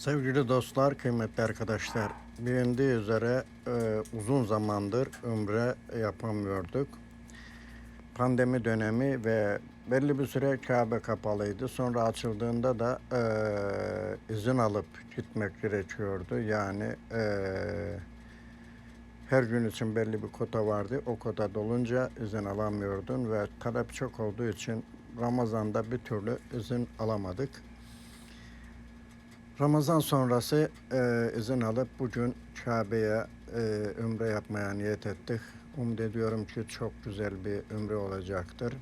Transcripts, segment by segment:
Sevgili dostlar, kıymetli arkadaşlar. Bilindiği üzere e, uzun zamandır ümre yapamıyorduk. Pandemi dönemi ve belli bir süre Kabe kapalıydı. Sonra açıldığında da e, izin alıp gitmek gerekiyordu. Yani e, her gün için belli bir kota vardı. O kota dolunca izin alamıyordun ve talep çok olduğu için Ramazan'da bir türlü izin alamadık. Ramazan sonrası e, izin alıp bugün Kabe'ye e, ümre yapmaya niyet ettik. Umut ediyorum ki çok güzel bir ümre olacaktır.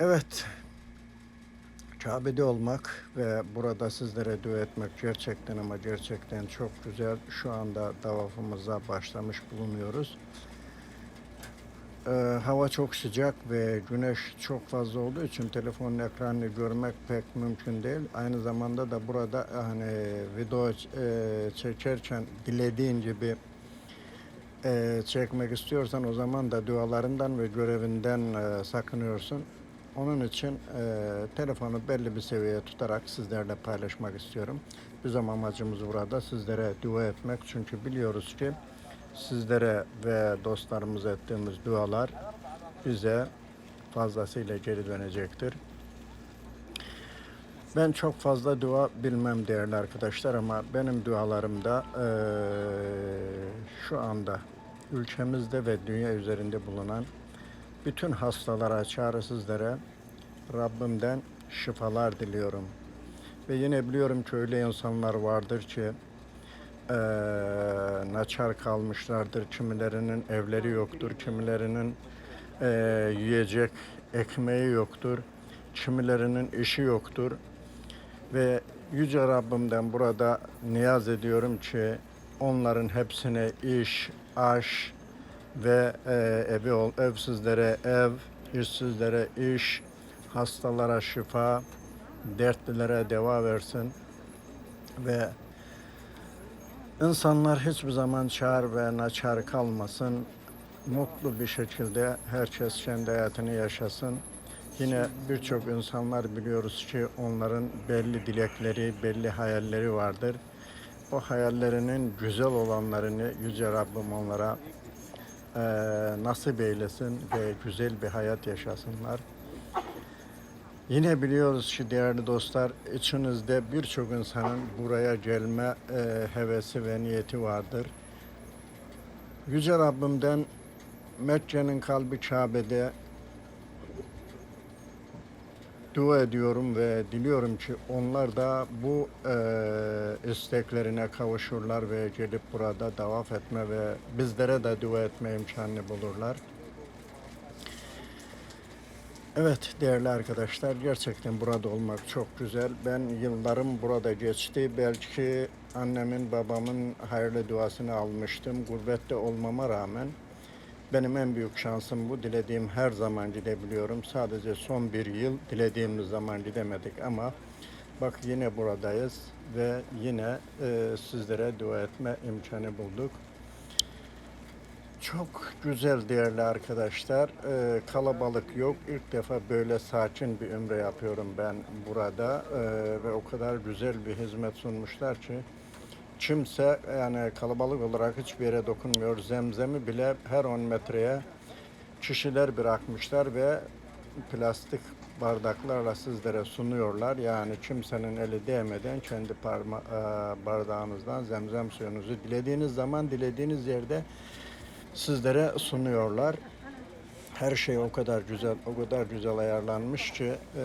Evet, Kabe'de olmak ve burada sizlere dua etmek gerçekten ama gerçekten çok güzel. Şu anda davafımıza başlamış bulunuyoruz. Ee, hava çok sıcak ve güneş çok fazla olduğu için telefonun ekranını görmek pek mümkün değil. Aynı zamanda da burada hani video e, çekerken dilediğin gibi e, çekmek istiyorsan o zaman da dualarından ve görevinden e, sakınıyorsun. Onun için e, telefonu belli bir seviyeye tutarak sizlerle paylaşmak istiyorum. Bizim amacımız burada sizlere dua etmek. Çünkü biliyoruz ki sizlere ve dostlarımıza ettiğimiz dualar bize fazlasıyla geri dönecektir. Ben çok fazla dua bilmem değerli arkadaşlar ama benim dualarımda eee, şu anda ülkemizde ve dünya üzerinde bulunan bütün hastalara, çaresizlere Rabbimden şifalar diliyorum. Ve yine biliyorum ki öyle insanlar vardır ki eee naçar kalmışlardır. Kimilerinin evleri yoktur, kimilerinin eee, yiyecek ekmeği yoktur, kimilerinin işi yoktur. Ve Yüce Rabbimden burada niyaz ediyorum ki onların hepsine iş, aş ve eee evi ol, evsizlere ev, işsizlere iş, hastalara şifa, dertlilere deva versin ve İnsanlar hiçbir zaman çağır ve naçar kalmasın. Mutlu bir şekilde herkes kendi hayatını yaşasın. Yine birçok insanlar biliyoruz ki onların belli dilekleri, belli hayalleri vardır. O hayallerinin güzel olanlarını Yüce Rabbim onlara eee nasip eylesin ve güzel bir hayat yaşasınlar. Yine biliyoruz ki değerli dostlar içinizde birçok insanın buraya gelme e, hevesi ve niyeti vardır. Yüce Rabbimden Mekke'nin kalbi Kabe'de dua ediyorum ve diliyorum ki onlar da bu e, isteklerine kavuşurlar ve gelip burada davaf etme ve bizlere de dua etme imkanını bulurlar. Evet değerli arkadaşlar gerçekten burada olmak çok güzel. Ben yıllarım burada geçti. Belki annemin babamın hayırlı duasını almıştım. Gurbette olmama rağmen benim en büyük şansım bu. Dilediğim her zaman gidebiliyorum. Sadece son bir yıl dilediğimiz zaman gidemedik ama bak yine buradayız ve yine e, sizlere dua etme imkanı bulduk. Çok güzel değerli arkadaşlar. Ee, kalabalık yok. İlk defa böyle sakin bir ümre yapıyorum ben burada. Ee, ve o kadar güzel bir hizmet sunmuşlar ki kimse yani kalabalık olarak hiçbir yere dokunmuyor. Zemzemi bile her 10 metreye kişiler bırakmışlar ve plastik bardaklarla sizlere sunuyorlar. Yani kimsenin eli değmeden kendi parma, e, bardağınızdan zemzem suyunuzu dilediğiniz zaman dilediğiniz yerde sizlere sunuyorlar. Her şey o kadar güzel, o kadar güzel ayarlanmış ki eee,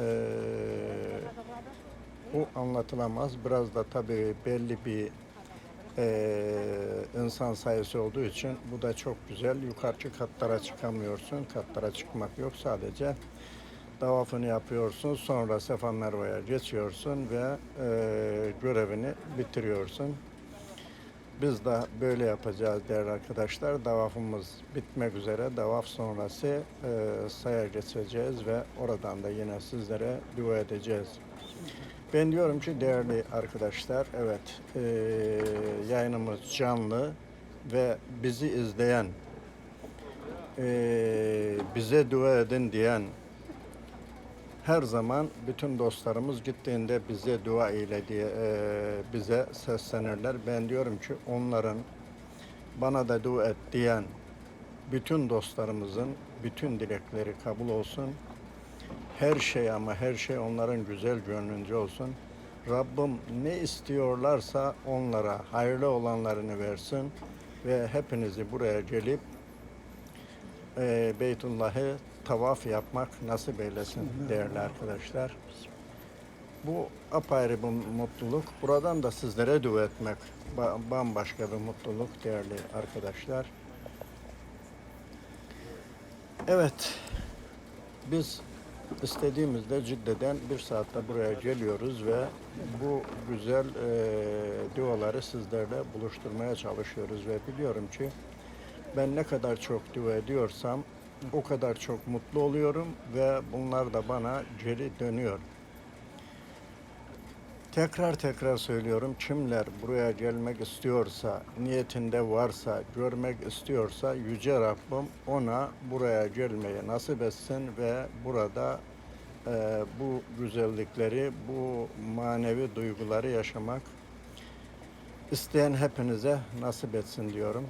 bu anlatılamaz. Biraz da tabii belli bir eee, insan sayısı olduğu için bu da çok güzel. Yukarı katlara çıkamıyorsun. Katlara çıkmak yok. Sadece davafını yapıyorsun. Sonra Sefa Merve'ye geçiyorsun ve eee, görevini bitiriyorsun. Biz de böyle yapacağız değerli arkadaşlar. Davafımız bitmek üzere. Davaf sonrası e, saya geçeceğiz ve oradan da yine sizlere dua edeceğiz. Ben diyorum ki değerli arkadaşlar, evet e, yayınımız canlı ve bizi izleyen, e, bize dua edin diyen her zaman bütün dostlarımız gittiğinde bize dua eyle diye e, bize seslenirler. Ben diyorum ki onların bana da dua et diyen bütün dostlarımızın bütün dilekleri kabul olsun. Her şey ama her şey onların güzel gönlünce olsun. Rabbim ne istiyorlarsa onlara hayırlı olanlarını versin ve hepinizi buraya gelip e, Beytullah'ı tavaf yapmak nasip eylesin değerli arkadaşlar. Bu apayrı bir mutluluk. Buradan da sizlere dua etmek ba- bambaşka bir mutluluk değerli arkadaşlar. Evet, biz istediğimizde Cidde'den bir saatte buraya geliyoruz ve bu güzel e, duaları sizlerle buluşturmaya çalışıyoruz ve biliyorum ki ben ne kadar çok dua ediyorsam o kadar çok mutlu oluyorum ve bunlar da bana geri dönüyor. Tekrar tekrar söylüyorum kimler buraya gelmek istiyorsa, niyetinde varsa, görmek istiyorsa Yüce Rabbim ona buraya gelmeyi nasip etsin ve burada e, bu güzellikleri, bu manevi duyguları yaşamak isteyen hepinize nasip etsin diyorum.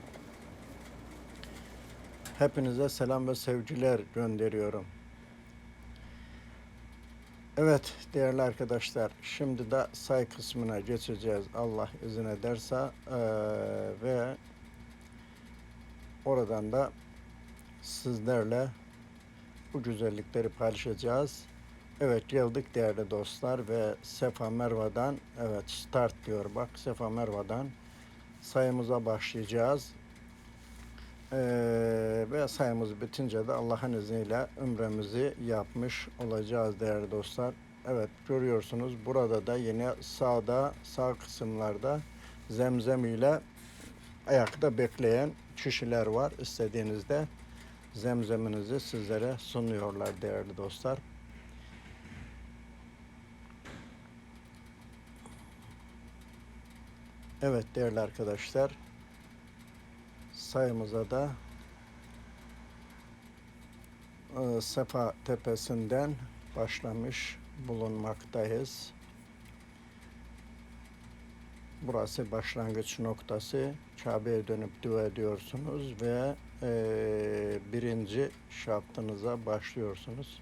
Hepinize selam ve sevgiler gönderiyorum. Evet değerli arkadaşlar şimdi de say kısmına geçeceğiz Allah izin ederse Eee, ve oradan da sizlerle bu güzellikleri paylaşacağız. Evet geldik değerli dostlar ve Sefa Merva'dan evet start diyor bak Sefa Merva'dan sayımıza başlayacağız. Ve sayımız bitince de Allah'ın izniyle ümremizi yapmış olacağız değerli dostlar. Evet görüyorsunuz burada da yine sağda sağ kısımlarda zemzem ile ayakta bekleyen kişiler var. İstediğinizde zemzeminizi sizlere sunuyorlar değerli dostlar. Evet değerli arkadaşlar sayımıza da e, Sefa Tepesi'nden başlamış bulunmaktayız. Burası başlangıç noktası. Kabe'ye dönüp dua ediyorsunuz ve e, birinci şartınıza başlıyorsunuz.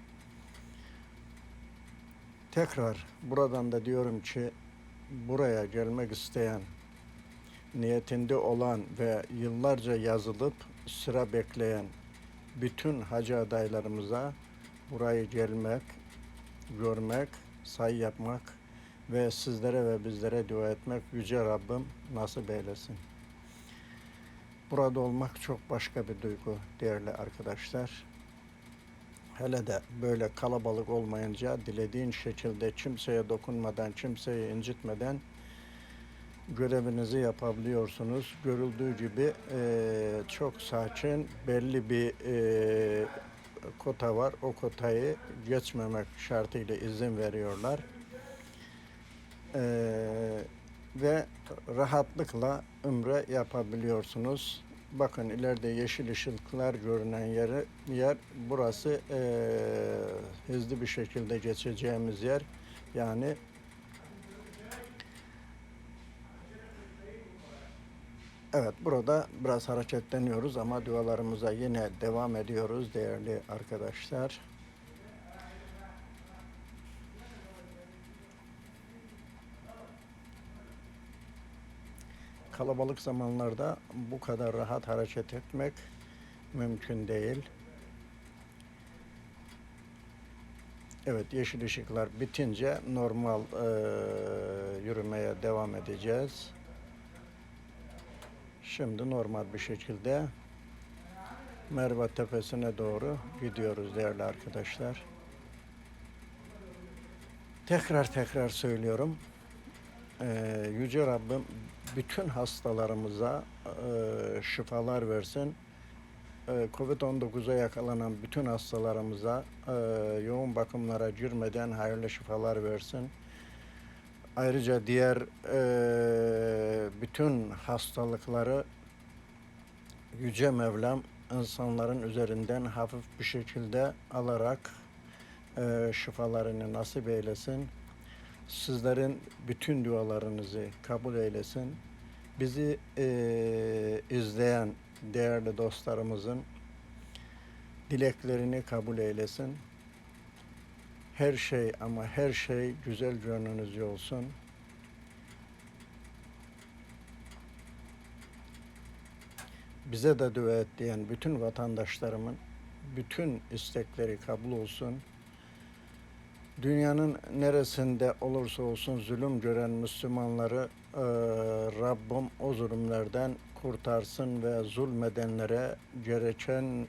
Tekrar buradan da diyorum ki buraya gelmek isteyen niyetinde olan ve yıllarca yazılıp sıra bekleyen bütün hacı adaylarımıza burayı gelmek, görmek, say yapmak ve sizlere ve bizlere dua etmek Yüce Rabbim nasip eylesin. Burada olmak çok başka bir duygu değerli arkadaşlar. Hele de böyle kalabalık olmayınca dilediğin şekilde kimseye dokunmadan, kimseyi incitmeden görevinizi yapabiliyorsunuz. Görüldüğü gibi eee, çok sakin belli bir eee, kota var. O kotayı geçmemek şartıyla izin veriyorlar. Eee, ve rahatlıkla ümre yapabiliyorsunuz. Bakın ileride yeşil ışıklar görünen yeri, yer burası eee, hızlı bir şekilde geçeceğimiz yer. Yani Evet, burada biraz hareketleniyoruz ama dualarımıza yine devam ediyoruz değerli arkadaşlar. Kalabalık zamanlarda bu kadar rahat hareket etmek mümkün değil. Evet, yeşil ışıklar bitince normal eee, yürümeye devam edeceğiz. Şimdi normal bir şekilde Merve Tepesi'ne doğru gidiyoruz değerli arkadaşlar. Tekrar tekrar söylüyorum. Ee, Yüce Rabbim bütün hastalarımıza e, şifalar versin. Ee, Covid-19'a yakalanan bütün hastalarımıza e, yoğun bakımlara girmeden hayırlı şifalar versin. Ayrıca diğer eee, bütün hastalıkları Yüce Mevlam insanların üzerinden hafif bir şekilde alarak e, şifalarını nasip eylesin. Sizlerin bütün dualarınızı kabul eylesin. Bizi e, izleyen değerli dostlarımızın dileklerini kabul eylesin. Her şey ama her şey güzel gönlünüzce olsun. Bize de dua et diyen bütün vatandaşlarımın bütün istekleri kabul olsun. Dünyanın neresinde olursa olsun zulüm gören Müslümanları e, Rabbim o zulümlerden kurtarsın ve zulmedenlere gereken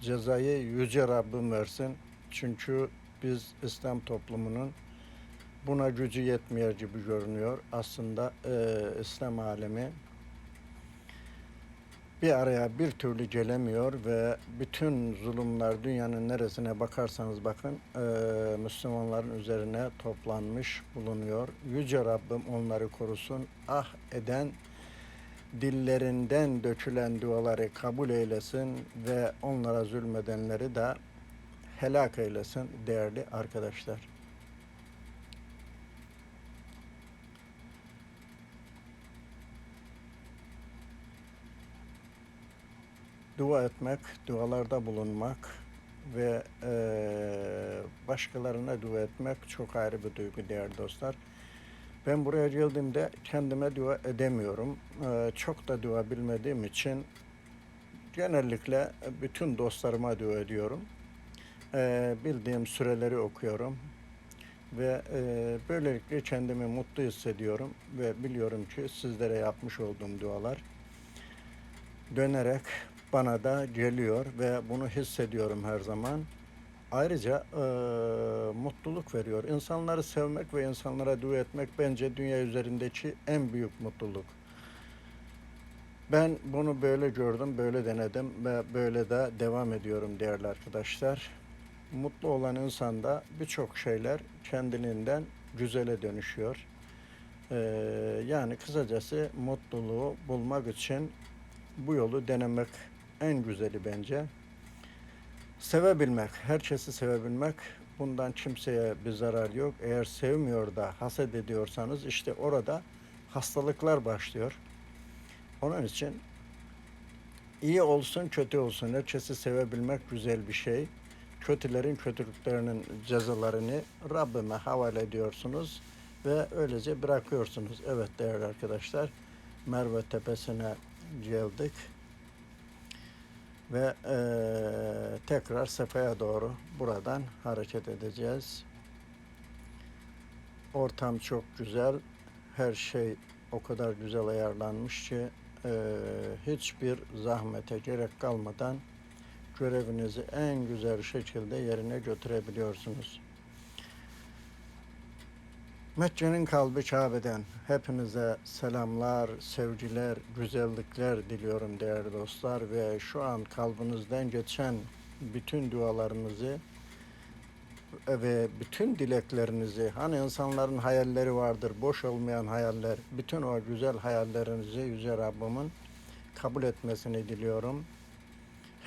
cezayı yüce Rabbim versin. Çünkü biz İslam toplumunun buna gücü yetmiyor gibi görünüyor. Aslında e, İslam alemi bir araya bir türlü gelemiyor ve bütün zulümler dünyanın neresine bakarsanız bakın e, Müslümanların üzerine toplanmış bulunuyor. Yüce Rabbim onları korusun. Ah eden dillerinden dökülen duaları kabul eylesin ve onlara zulmedenleri de helak eylesin değerli arkadaşlar. Dua etmek, dualarda bulunmak ve eee, başkalarına dua etmek çok ayrı bir duygu değerli dostlar. Ben buraya geldiğimde kendime dua edemiyorum. Eee, çok da dua bilmediğim için genellikle bütün dostlarıma dua ediyorum. Eee, bildiğim süreleri okuyorum ve eee, böylelikle kendimi mutlu hissediyorum ve biliyorum ki sizlere yapmış olduğum dualar dönerek bana da geliyor ve bunu hissediyorum her zaman. Ayrıca eee, mutluluk veriyor. İnsanları sevmek ve insanlara dua etmek bence dünya üzerindeki en büyük mutluluk. Ben bunu böyle gördüm, böyle denedim ve böyle de devam ediyorum değerli arkadaşlar. Mutlu olan insanda birçok şeyler kendiliğinden güzele dönüşüyor. Eee, yani kısacası mutluluğu bulmak için bu yolu denemek en güzeli bence. Sevebilmek, herkesi sevebilmek. Bundan kimseye bir zarar yok. Eğer sevmiyor da haset ediyorsanız işte orada hastalıklar başlıyor. Onun için iyi olsun kötü olsun herkesi sevebilmek güzel bir şey. Kötülerin kötülüklerinin cezalarını Rabbime havale ediyorsunuz ve öylece bırakıyorsunuz. Evet değerli arkadaşlar Merve Tepesi'ne geldik ve eee, tekrar Sefa'ya doğru buradan hareket edeceğiz. Ortam çok güzel. Her şey o kadar güzel ayarlanmış ki eee, hiçbir zahmete gerek kalmadan görevinizi en güzel şekilde yerine götürebiliyorsunuz. Mekke'nin kalbi Kabe'den hepinize selamlar, sevgiler, güzellikler diliyorum değerli dostlar ve şu an kalbinizden geçen bütün dualarınızı ve bütün dileklerinizi hani insanların hayalleri vardır boş olmayan hayaller bütün o güzel hayallerinizi Yüce Rabbimin kabul etmesini diliyorum.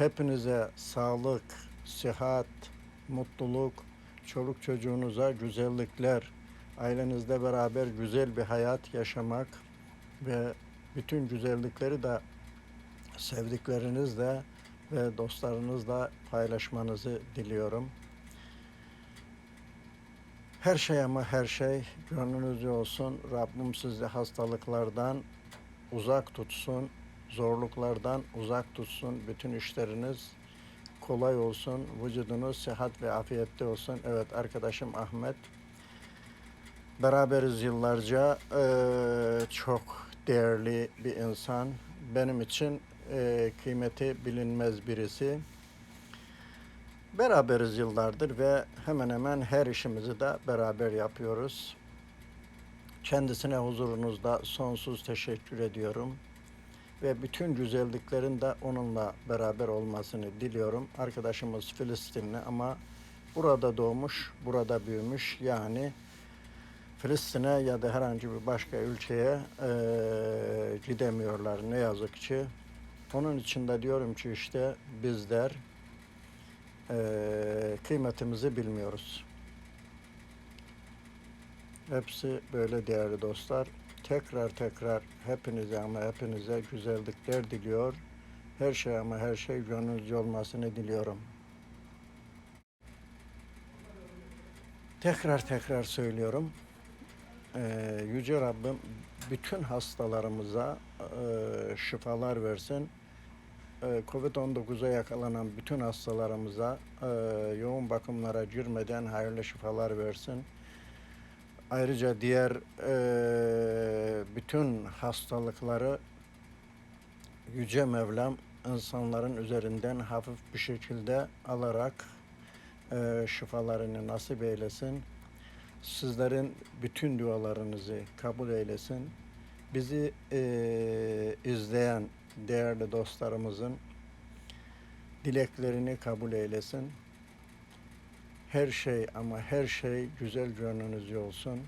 Hepinize sağlık, sıhhat, mutluluk, çoluk çocuğunuza güzellikler, ailenizle beraber güzel bir hayat yaşamak ve bütün güzellikleri de sevdiklerinizle ve dostlarınızla paylaşmanızı diliyorum. Her şey ama her şey gönlünüzce olsun. Rabbim sizi hastalıklardan uzak tutsun, zorluklardan uzak tutsun. Bütün işleriniz kolay olsun, vücudunuz sıhhat ve afiyette olsun. Evet arkadaşım Ahmet Beraberiz yıllarca. Eee, çok değerli bir insan. Benim için eee, kıymeti bilinmez birisi. Beraberiz yıllardır ve hemen hemen her işimizi de beraber yapıyoruz. Kendisine huzurunuzda sonsuz teşekkür ediyorum. Ve bütün güzelliklerin de onunla beraber olmasını diliyorum. Arkadaşımız Filistinli ama burada doğmuş, burada büyümüş. Yani Filistin'e ya da herhangi bir başka ülkeye eee, gidemiyorlar ne yazık ki. Onun için de diyorum ki işte bizler eee, kıymetimizi bilmiyoruz. Hepsi böyle değerli dostlar. Tekrar tekrar hepinize ama hepinize güzellikler diliyor. Her şey ama her şey gönlünüzce olmasını diliyorum. Tekrar tekrar söylüyorum. Ee, Yüce Rabbim bütün hastalarımıza e, şifalar versin. Ee, Covid-19'a yakalanan bütün hastalarımıza e, yoğun bakımlara girmeden hayırlı şifalar versin. Ayrıca diğer e, bütün hastalıkları Yüce Mevlam insanların üzerinden hafif bir şekilde alarak e, şifalarını nasip eylesin. Sizlerin bütün dualarınızı kabul eylesin. Bizi e, izleyen değerli dostlarımızın dileklerini kabul eylesin. Her şey ama her şey güzel gönlünüzce olsun.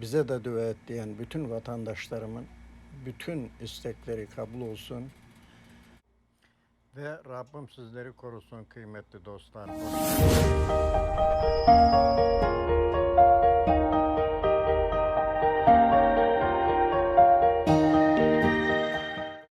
Bize de dua et diyen bütün vatandaşlarımın bütün istekleri kabul olsun. Ve Rabbim sizleri korusun kıymetli dostlar.